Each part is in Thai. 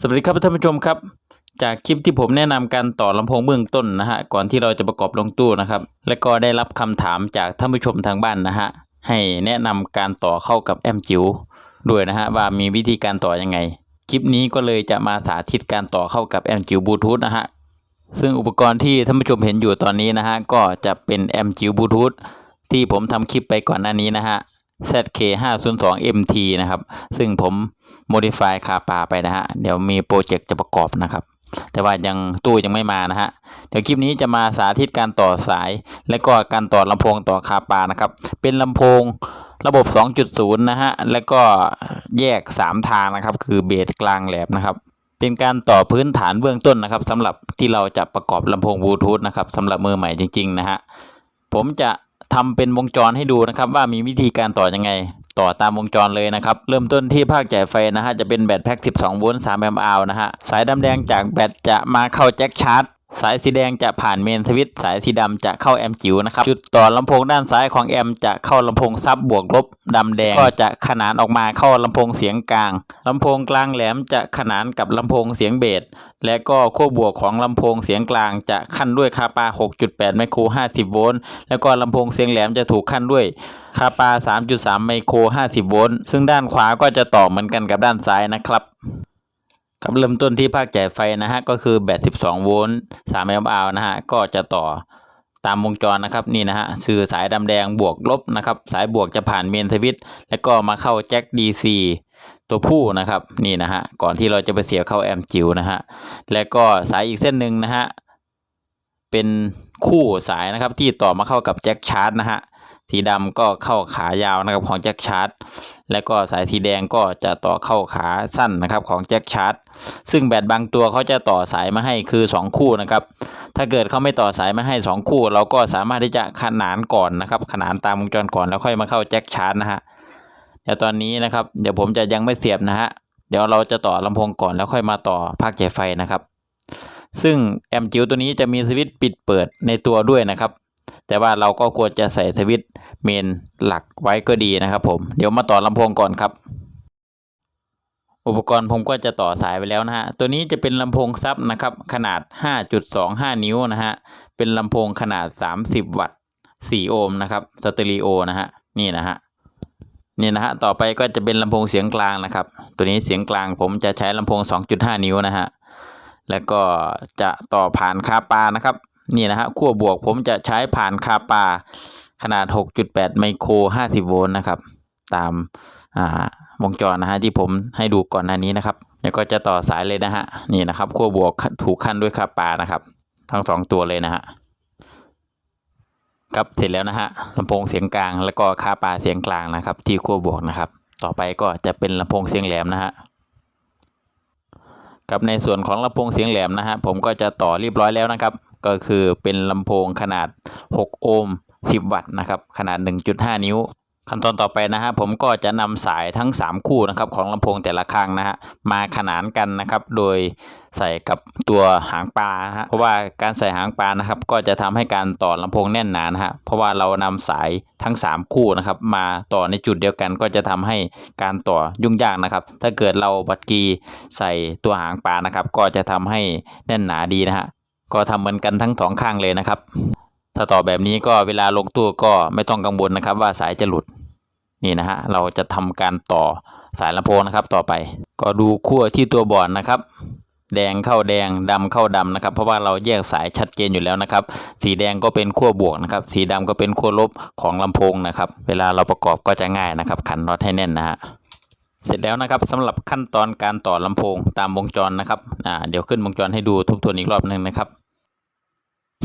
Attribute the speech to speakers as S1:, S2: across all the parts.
S1: สวัสดีครับท่านผู้ชมครับ จากคลิปที่ผมแนะนำการต่อลำโพงเบื้องต้นนะฮะก่อนที่เราจะประกอบลงตู้นะครับ และก็ได้รับคำถามจากท่านผู้ชมทางบ้านนะฮะให้แนะนำการต่อเข้ากับแอมจิ๋วด้วยนะฮะว่ามีวิธีการต่อยังไง คลิปนี้ก็เลยจะมาสาธิตการต่อเข้ากับแอมจิ๋วบลูทูธนะฮะซึ่งอุปกรณ์ที่ท่านผู้ชมเห็นอยู่ตอนนี้นะฮะก็จะเป็นแอมจิ๋วบลูทูธที่ผมทำคลิปไปก่อนหน้านี้นะฮะ ZK502MT นะครับ ซึ่งผม modify คาปาไปนะฮะ เดี๋ยวมีโปรเจกต์จะประกอบนะครับ แต่ว่ายังตู้ยังไม่มานะฮะ เดี๋ยวคลิปนี้จะมาสาธิตการต่อสาย และก็การต่อลำโพงต่อคาปานะครับ เป็นลำโพงระบบ 2.0 นะฮะ แล้วก็แยก 3 ทางนะครับ คือเบสกลางแหลมนะครับ เป็นการต่อพื้นฐานเบื้องต้นนะครับสำหรับที่เราจะประกอบลำโพงบลูทูธนะครับสำหรับมือใหม่จริงๆนะฮะ ผมจะ ทำเป็นวงจรให้ดูนะครับ ว่ามีวิธีการต่อยังไง ต่อตามวงจรเลยนะครับ เริ่มต้นที่ภาคจ่ายไฟนะฮะจะเป็นแบตแพ็ก12โวลต์3แอมป์อนะฮะสายดำแดงจากแบตจะมาเข้าแจ็คชาร์จสายสีแดงจะผ่านเมนสวิตช์สายสีดำจะเข้าแอมป์จิ๋วนะครับ จุดต่อลำโพงด้านซ้ายของแอมป์จะเข้าลำโพงซับบวกลบดำแดง ก็จะขนานออกมาเข้าลำโพงเสียงกลางลำโพงกลางแหลมจะขนานกับลำโพงเสียงเบส และก็ขั้วบวกของลำโพงเสียงกลางจะขั้นด้วยคาปา 6.8 ไมโคร 50 โวลต์ แล้วก็ลำโพงเสียงแหลมจะถูกขั้นด้วยคาปา 3.3 ไมโคร 50 โวลต์ ซึ่งด้านขวาก็จะต่อเหมือนกันกับด้านซ้ายนะครับครับเริ่มต้นที่ภาคจ่ายไฟนะฮะก็คือแบต12 โวลต์ 3 แอมป์อนะฮะก็จะต่อตามวงจรนะครับนี่นะฮะสื่อสายดำแดงบวกลบนะครับสายบวกจะผ่านเมนสวิตช์แล้วก็มาเข้าแจ็ค DC ตัวผู้นะครับนี่นะฮะก่อนที่เราจะไปเสียบเข้าแอมจิ๋วนะฮะแล้วก็สายอีกเส้นหนึ่งนะฮะเป็นคู่สายนะครับที่ต่อมาเข้ากับแจ็คชาร์จนะฮะสีดำก็เข้าขายาวนะครับของแจ็คชาร์จแล้วก็สายสีแดงก็จะต่อเข้าขาสั้นนะครับของแจ็คชาร์จซึ่งแบตบางตัวเขาจะต่อสายมาให้คือ 2 คู่นะครับถ้าเกิดเขาไม่ต่อสายมาให้ 2 คู่ เราก็สามารถที่จะขนานก่อนนะครับขนานตามวงจรก่อนแล้วค่อยมาเข้าแจ็คชาร์จนะฮะ เดี๋ยวตอนนี้นะครับ เดี๋ยวผมจะยังไม่เสียบนะฮะ เดี๋ยวเราจะต่อลำโพงก่อนแล้วค่อยมาต่อภาคจ่ายไฟนะครับ ซึ่งแอมจิ๋วตัวนี้จะมีสวิตช์ปิดเปิดในตัวด้วยนะครับ แต่ว่าเราก็ควรจะใส่สวิตช์เมนหลักไว้ก็ดีนะครับ ผม เดี๋ยวมาต่อลำโพงก่อนครับ อุปกรณ์ผมก็จะต่อสายไปแล้วนะฮะ ตัวนี้จะเป็นลำโพงซับนะครับ ขนาด 5.25 นิ้วนะฮะ เป็นลำโพงขนาด 30 วัตต์ 4 โอห์มนะครับ สเตอริโอนะฮะ นี่นะฮะ นี่นะฮะต่อไปก็จะเป็นลำโพงเสียงกลางนะครับ ตัวนี้เสียงกลางผมจะใช้ลำโพง 2.5 นิ้วนะฮะแล้วก็จะต่อผ่านคาปานะครับนี่นะฮะขั้วบวกผมจะใช้ผ่านคาปาขนาด 6.8 ไมโคร 50 โวลต์นะครับ ตามาวงจรนะฮะที่ผมให้ดูก่อนหน้านี้นะครับแล้วก็จะต่อสายเลยนะฮะนี่นะครับขั้วบวกถูกขั้นด้วยคาปานะครับ ทั้งสองตัวเลยนะฮะ ครับเสร็จแล้วนะฮะลำโพงเสียงกลาง แล้วก็คาปาเสียงกลางนะครับ ที่ขั้วบวกนะครับ ต่อไปก็จะเป็นลำโพงเสียงแหลมนะฮะกับในส่วนของลำโพงเสียงแหลมนะฮะผมก็จะต่อเรียบร้อยแล้วนะครับ ก็คือเป็นลำโพงขนาด 6 โอห์ม 10 วัตต์นะครับ ขนาด 1.5 นิ้ว ขั้นตอนต่อไปนะฮะผมก็จะนำสายทั้ง 3 คู่นะครับของลำโพงแต่ละข้างนะฮะมาขนานกันนะครับ โดยใส่กับตัวหางปลาฮะเพราะว่าการใส่หางปลานะครับ ก็จะทำให้การต่อลำโพงแน่นหนานะฮะเพราะว่าเรานำสายทั้ง 3 คู่นะครับ มาต่อในจุดเดียวกันก็จะทำให้การต่อยุ่งยากนะครับ ถ้าเกิดเราบัดกีใส่ตัวหางปลานะครับ ก็จะทำให้แน่นหนาดีนะฮะก็ทำเหมือนกันทั้งสองข้างเลยนะครับถ้าต่อแบบนี้ก็เวลาลงตู้ก็ไม่ต้องกังวลนะครับว่าสายจะหลุด นี่นะฮะเราจะทำการต่อสายลำโพงนะครับ ต่อไป ก็ดูขั้วที่ตัวบอร์ดนะครับ แดงเข้าแดงดำเข้าดำนะครับ เพราะว่าเราแยกสายชัดเจนอยู่แล้วนะครับ สีแดงก็เป็นขั้วบวกนะครับ สีดำก็เป็นขั้วลบของลำโพงนะครับ เวลาเราประกอบก็จะง่ายนะครับ ขันน็อตให้แน่นนะฮะเสร็จแล้วนะครับสำหรับขั้นตอนการต่อลำโพงตามวงจรนะครับอ่าเดี๋ยวขึ้นวงจรให้ดูทบทวนอีกรอบหนึ่งนะครับ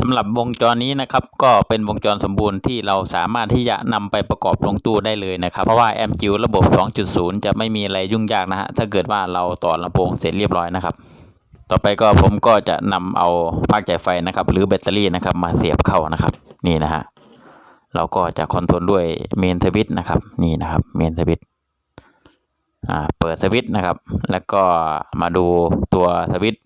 S1: สำหรับวงจรนี้นะครับก็เป็นวงจรสมบูรณ์ที่เราสามารถที่จะนำไปประกอบลงตู้ได้เลยนะครับเพราะว่าแอมจิวระบบ 2.0 จะไม่มีอะไรยุ่งยากนะฮะถ้าเกิดว่าเราต่อลำโพงเสร็จเรียบร้อยนะครับต่อไปก็ผมก็จะนำเอาปลั๊กจ่ายไฟนะครับหรือแบตเตอรี่นะครับมาเสียบเข้านะครับนี่นะฮะเราก็จะคอนโทรลด้วยเมนสวิตช์นะครับนี่นะครับเมนสวิตช์อ่าเปิดสวิตช์นะครับ แล้วก็มาดูตัวสวิต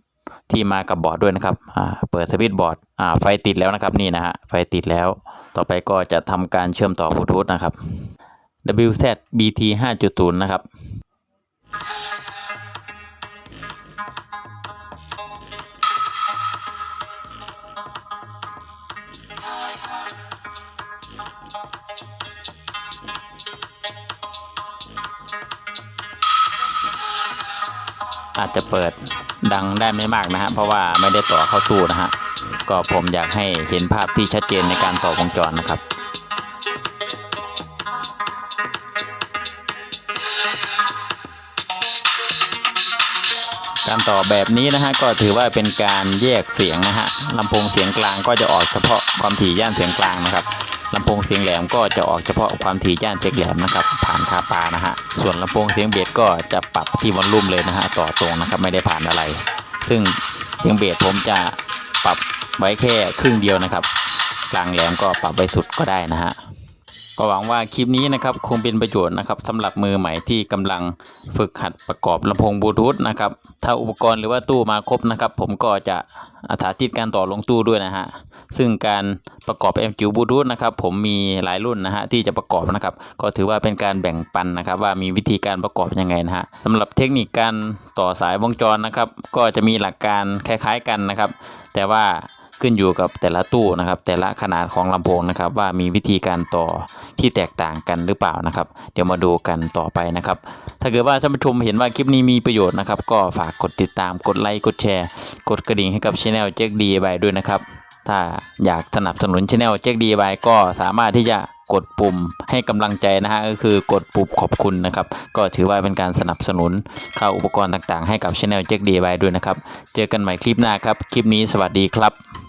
S1: ที่มากับบอร์ดด้วยนะครับอ่าเปิดสวิตช์บอร์ดอ่าไฟติดแล้วนะครับนี่นะฮะไฟติดแล้ว ต่อไปก็จะทำการเชื่อมต่อบลูทูธนะครับ WZ BT 5.0 นะครับ อาจจะเปิดดังได้ไม่มากนะฮะเพราะว่าไม่ได้ต่อเข้าตู้นะฮะก็ผมอยากให้เห็นภาพที่ชัดเจนในการต่อวงจรนะครับการต่อแบบนี้นะฮะก็ถือว่าเป็นการแยกเสียงนะฮะลำโพงเสียงกลางก็จะออกเฉพาะความถี่ย่านเสียงกลางนะครับ ลำโพงเสียงแหลมก็จะออกเฉพาะความถี่ย่านเสียงแหลมนะครับ ผ่านคาปานะฮะส่วนลำโพงเสียงเบสก็จะปรับที่วอลลุ่มเลยนะฮะต่อตรงนะครับไม่ได้ผ่านอะไร ซึ่งเสียงเบสผมจะปรับไว้แค่ครึ่งเดียวนะครับ กลางแหลมก็ปรับไว้สุดก็ได้นะฮะ ก็หวังว่าคลิปนี้นะครับคงเป็นประโยชน์นะครับสำหรับมือใหม่ที่กำลังฝึกหัดประกอบลำโพงบลูทูธนะครับถ้าอุปกรณ์หรือว่าตู้มาครบนะครับ ผมก็จะสาธิตการต่อลงตู้ด้วยนะฮะซึ่งการประกอบ m อ u บลูทูธนะครับผมมีหลายรุ่นนะฮะที่จะประกอบนะครับ ก็ถือว่าเป็นการแบ่งปันนะครับ ว่ามีวิธีการประกอบยังไงนะฮะสำหรับเทคนิคการต่อสายวงจรนะครับ ก็จะมีหลักการคล้าย ๆกันนะครับ แต่ว่า ขึ้นอยู่กับแต่ละตู้นะครับ แต่ละขนาดของลำโพงนะครับ ว่ามีวิธีการต่อที่แตกต่างกันหรือเปล่านะครับ เดี๋ยวมาดูกันต่อไปนะครับ ถ้าเกิดว่าท่านผู้ชมเห็นว่าคลิปนี้มีประโยชน์นะครับ ก็ฝากกดติดตามกดไลค์กดแชร์ กดกระดิ่งให้กับช anel เจ๊กดีบายด้วยนะครับ ถ้าอยากสนับสนุนช anel เจ๊กดีบายก็สามารถที่จะกดปุ่มให้กำลังใจนะฮะก็คือกดปุ่มขอบคุณนะครับ ก็ถือว่าเป็นการสนับสนุนค่าอุปกรณ์ต่างๆ ให้กับช anel เจ๊กดีบายด้วยนะครับ เจอกันใหม่คลิปหน้าครับ คลิปนี้สวัสดีครับ